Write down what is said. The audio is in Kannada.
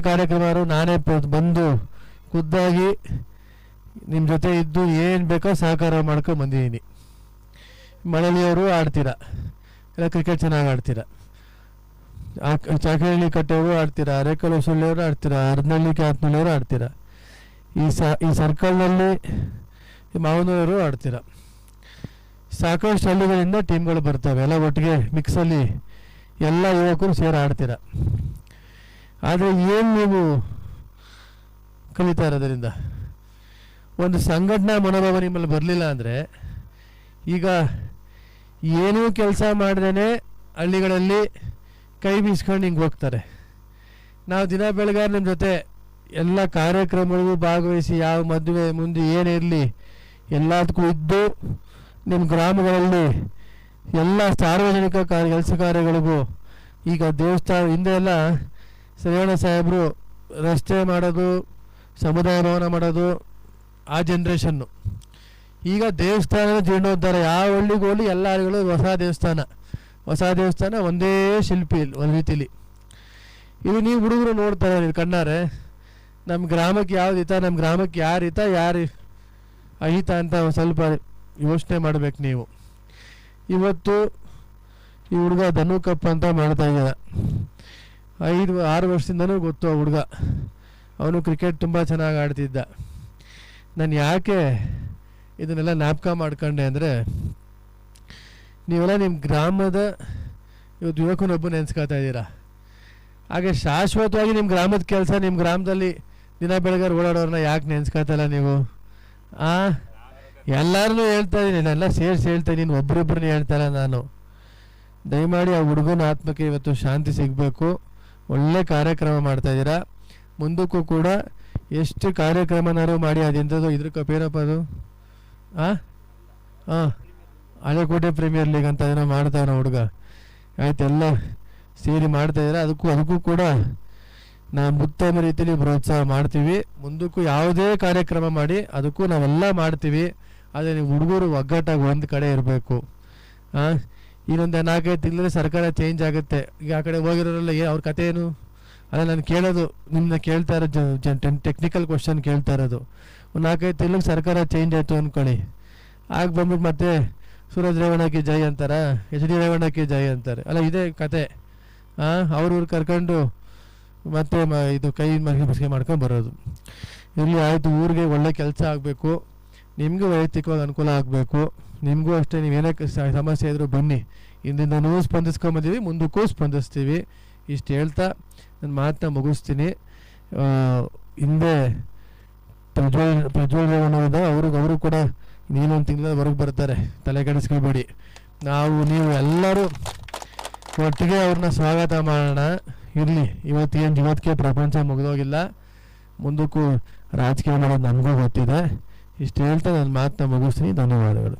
ಕಾರ್ಯಕ್ರಮ ನಾನೇ ಬಂದು ಖುದ್ದಾಗಿ ನಿಮ್ಮ ಜೊತೆ ಇದ್ದು ಏನು ಬೇಕೋ ಸಹಕಾರ ಮಾಡ್ಕೊಂಡು ಬಂದಿದ್ದೀನಿ ಮಳಲಿಯವರು ಆಡ್ತೀರಾ. ಇಲ್ಲ ಕ್ರಿಕೆಟ್ ಚೆನ್ನಾಗಿ ಆಡ್ತೀರಾ. ಚಾಕರಹಳ್ಳಿ ಕಟ್ಟೆಯವರು ಆಡ್ತೀರಾ, ಅರೆಕಲ್ ಹೊಸಳ್ಳಿಯವರು ಆಡ್ತೀರಾ ಅರ್ನಹಳ್ಳಿ ಕ್ಯಾತ್ನಳ್ಳಿಯವರು ಆಡ್ತೀರಾ. ಈ ಸ ಈ ಸರ್ಕಲ್ನಲ್ಲಿ ಮಾವನವರು ಆಡ್ತೀರಾ. ಸಾಕಷ್ಟು ಹಳ್ಳಿಗಳಿಂದ ಟೀಮ್ಗಳು ಬರ್ತವೆ. ಎಲ್ಲ ಒಟ್ಟಿಗೆ ಮಿಕ್ಸಲ್ಲಿ ಎಲ್ಲ ಯುವಕರು ಸೇರಿ ಆಡ್ತೀರಾ. ಆದರೆ ಏನು ನೀವು ಕಲಿತಾ ಇರೋದರಿಂದ? ಒಂದು ಸಂಘಟನಾ ಮನೋಭಾವ ನಿಮ್ಮಲ್ಲಿ ಬರಲಿಲ್ಲ ಅಂದರೆ ಈಗ ಏನೂ ಕೆಲಸ ಮಾಡ್ದೇ ಹಳ್ಳಿಗಳಲ್ಲಿ ಕೈ ಬೀಸ್ಕೊಂಡು ಹಿಂಗೆ ಹೋಗ್ತಾರೆ. ನಾವು ದಿನ ಬೆಳಗಾರ ನಿಮ್ಮ ಜೊತೆ ಎಲ್ಲ ಕಾರ್ಯಕ್ರಮಗಳಿಗೂ ಭಾಗವಹಿಸಿ ಯಾವ ಮದುವೆ ಮುಂದೆ ಏನಿರಲಿ ಎಲ್ಲದಕ್ಕೂ ಇದ್ದು ನಿಮ್ಮ ಗ್ರಾಮಗಳಲ್ಲಿ ಎಲ್ಲ ಸಾರ್ವಜನಿಕ ಕಾರ್ಯ, ಕೆಲಸ ಕಾರ್ಯಗಳಿಗೂ ಈಗ ದೇವಸ್ಥಾನ ಹಿಂದೆ ಎಲ್ಲ ಶ್ರೇವಣ ಸಾಹೇಬರು ರಸ್ತೆ ಮಾಡೋದು, ಸಮುದಾಯ ಭವನ ಮಾಡೋದು, ಆ ಜನ್ರೇಷನ್ನು ಈಗ ದೇವಸ್ಥಾನದ ಜೀರ್ಣೋದ್ಧಾರ, ಯಾವ ಹಳ್ಳಿಗೆ ಹೋಗಲಿ ಎಲ್ಲ ಹಳ್ಳಿಗಳು ಹೊಸ ದೇವಸ್ಥಾನ. ಹೊಸ ದೇವಸ್ಥಾನ ಒಂದೇ ಶಿಲ್ಪಿ ಇಲ್ಲಿ, ಒಂದು ರೀತಿಲಿ. ಇದು ನೀವು ಹುಡುಗರು ನೋಡ್ತಾರೆ ನೀವು ಕಣ್ಣಾರೆ. ನಮ್ಮ ಗ್ರಾಮಕ್ಕೆ ಯಾವ್ದು ಹಿತ ನಮ್ಮ ಗ್ರಾಮಕ್ಕೆ ಯಾರು ಹಿತ, ಯಾರು ಅಹಿತ ಅಂತ ಸ್ವಲ್ಪ ಯೋಚನೆ ಮಾಡ್ಬೇಕು ನೀವು. ಇವತ್ತು ಈ ಹುಡುಗ ಧನುಕಪ್ಪ ಅಂತ ಮಾಡ್ತಾ ಇದ್ದಾನ ಐದು, ಆರು ವರ್ಷದಿಂದನೂ ಗೊತ್ತು ಆ ಹುಡುಗ. ಅವನು ಕ್ರಿಕೆಟ್ ತುಂಬ ಚೆನ್ನಾಗಿ ಆಡ್ತಿದ್ದ. ನಾನು ಯಾಕೆ ಇದನ್ನೆಲ್ಲ ಜ್ಞಾಪಕ ಮಾಡ್ಕೊಂಡೆ ಅಂದರೆ, ನೀವೆಲ್ಲ ನಿಮ್ಮ ಗ್ರಾಮದ ಇವತ್ತು ಯುವಕನೊಬ್ಬ ನೆನೆಸ್ಕೊತಾ ಇದ್ದೀರಾ? ಹಾಗೆ ಶಾಶ್ವತವಾಗಿ ನಿಮ್ಮ ಗ್ರಾಮದ ಕೆಲಸ ನಿಮ್ಮ ಗ್ರಾಮದಲ್ಲಿ ದಿನ ಬೆಳಗ್ಗೆ ಓಡಾಡೋರನ್ನ ಯಾಕೆ ನೆನೆಸ್ಕೊತಲ್ಲ ನೀವು? ಆ? ಎಲ್ಲರನ್ನೂ ಹೇಳ್ತಾ ಇದ್ದೀನಿ ನಾನೆಲ್ಲ ಸೇರಿಸಿ ಹೇಳ್ತಾ ಇದ್ದೀನಿ ಒಬ್ರೊಬ್ರನ್ನ ಹೇಳ್ತಾಯಿಲ್ಲ ನಾನು. ದಯಮಾಡಿ ಆ ಹುಡುಗನ ಆತ್ಮಕ್ಕೆ ಇವತ್ತು ಶಾಂತಿ ಸಿಗಬೇಕು. ಒಳ್ಳೆ ಕಾರ್ಯಕ್ರಮ ಮಾಡ್ತಾ ಇದ್ದೀರಾ? ಮುಂದಕ್ಕೂ ಕೂಡ ಎಷ್ಟು ಕಾರ್ಯಕ್ರಮನಾರು ಮಾಡಿ ಅದೆಂಥದ್ದು ಇದ್ರ ಕಪೇರಪ್ಪ ಅದು? ಆ? ಹಾಂ ಹಳೆಕೋಟೆ ಪ್ರೀಮಿಯರ್ ಲೀಗ್ ಅಂತ ಏನೋ ಮಾಡ್ತಾವನ ಹುಡುಗ. ಆಯ್ತು, ಎಲ್ಲ ಸೇರಿ ಮಾಡ್ತಾ ಇದ್ದೀರಾ? ಅದಕ್ಕೂ ಅದಕ್ಕೂ ಕೂಡ ನಾವು ಉತ್ತಮ ರೀತಿಯಲ್ಲಿ ಪ್ರೋತ್ಸಾಹ ಮಾಡ್ತೀವಿ. ಮುಂದಕ್ಕೂ ಯಾವುದೇ ಕಾರ್ಯಕ್ರಮ ಮಾಡಿ, ಅದಕ್ಕೂ ನಾವೆಲ್ಲ ಮಾಡ್ತೀವಿ. ಆದರೆ ನೀವು ಹುಡುಗರು ಒಗ್ಗಟ್ಟಾಗಿ ಒಂದು ಕಡೆ ಇರಬೇಕು. ಹಾಂ ಇನ್ನೊಂದು ನಾಲ್ಕೈದು ತಿಂಗಳಲ್ಲಿ ಸರ್ಕಾರ ಚೇಂಜ್ ಆಗುತ್ತೆ. ಈಗ ಆ ಕಡೆ ಹೋಗಿರೋರೆಲ್ಲ ಏ, ಅವ್ರ ಕತೆ ಏನು? ಅದೇ ನಾನು ಕೇಳೋದು ನಿಮ್ಮನ್ನ ಕೇಳ್ತಾ ಇರೋ ಜನ್ ಟೆಕ್ನಿಕಲ್ ಕ್ವಶನ್ ಕೇಳ್ತಾ ಇರೋದು. ಒಂದು ನಾಲ್ಕೈದು ತಿಂಗಳಿಗೆ ಸರ್ಕಾರ ಚೇಂಜ್ ಆಯಿತು ಅಂದ್ಕೊಳ್ಳಿ ಆಗ ಬಂದ್ಬಿಟ್ಟು ಮತ್ತೆ ಸೂರಜ್ ರೇವಣ್ಣಕ್ಕೆ ಜೈ ಅಂತಾರ? ಎಚ್ ಡಿ ರೇವಣ್ಣಕ್ಕೆ ಜೈ ಅಂತಾರೆ. ಅಲ್ಲ, ಇದೇ ಕತೆ. ಹಾಂ ಅವ್ರವ್ರು ಕರ್ಕೊಂಡು ಮತ್ತೆ ಇದು ಕೈ ಮಗಿ ಬಿಸಿಗೆ ಮಾಡ್ಕೊಂಡು ಬರೋದು. ಇಲ್ಲಿ ಆಯಿತು, ಊರಿಗೆ ಒಳ್ಳೆ ಕೆಲಸ ಆಗಬೇಕು. ನಿಮಗೂ ವೈಯಕ್ತಿಕವಾಗಿ ಅನುಕೂಲ ಆಗಬೇಕು. ನಿಮಗೂ ಅಷ್ಟೇ ನೀವು ಏನೇ ಸಮಸ್ಯೆ ಇದ್ದರೂ ಬನ್ನಿ. ಇಂದಿಂದನೂ ಸ್ಪಂದಿಸ್ಕೊಂಬಂದೀವಿ ಮುಂದಕ್ಕೂ ಸ್ಪಂದಿಸ್ತೀವಿ. ಇಷ್ಟು ಹೇಳ್ತಾ ನನ್ನ ಮಾತನ್ನ ಮುಗಿಸ್ತೀನಿ. ಹಿಂದೆ ಪ್ರಜ್ವಲ್ ಪ್ರಜ್ವಲ್ ರೇವಣ್ಣವ್ರದ ಅವ್ರಿಗೆ ಅವರು ಕೂಡ ನೀನೊಂದು ತಿಂಗಳ ಹೊರಗೆ ಬರ್ತಾರೆ. ತಲೆ ಕೆಡಿಸ್ಕೊಬೇಡಿ. ನಾವು, ನೀವು ಎಲ್ಲರೂ ಒಟ್ಟಿಗೆ ಅವ್ರನ್ನ ಸ್ವಾಗತ ಮಾಡೋಣ. ಇರಲಿ ಇವತ್ತೇನು ಇವತ್ತಿಗೆ ಪ್ರಪಂಚ ಮುಗಿದೋಗಿಲ್ಲ. ಮುಂದಕ್ಕೂ ರಾಜಕೀಯ ಮಾಡೋದು ನನಗೂ ಗೊತ್ತಿದೆ. ಇಷ್ಟು ಹೇಳ್ತಾ ನನ್ನ ಮಾತನ್ನ ಮುಗಿಸ್ತೀನಿ ಧನ್ಯವಾದಗಳು.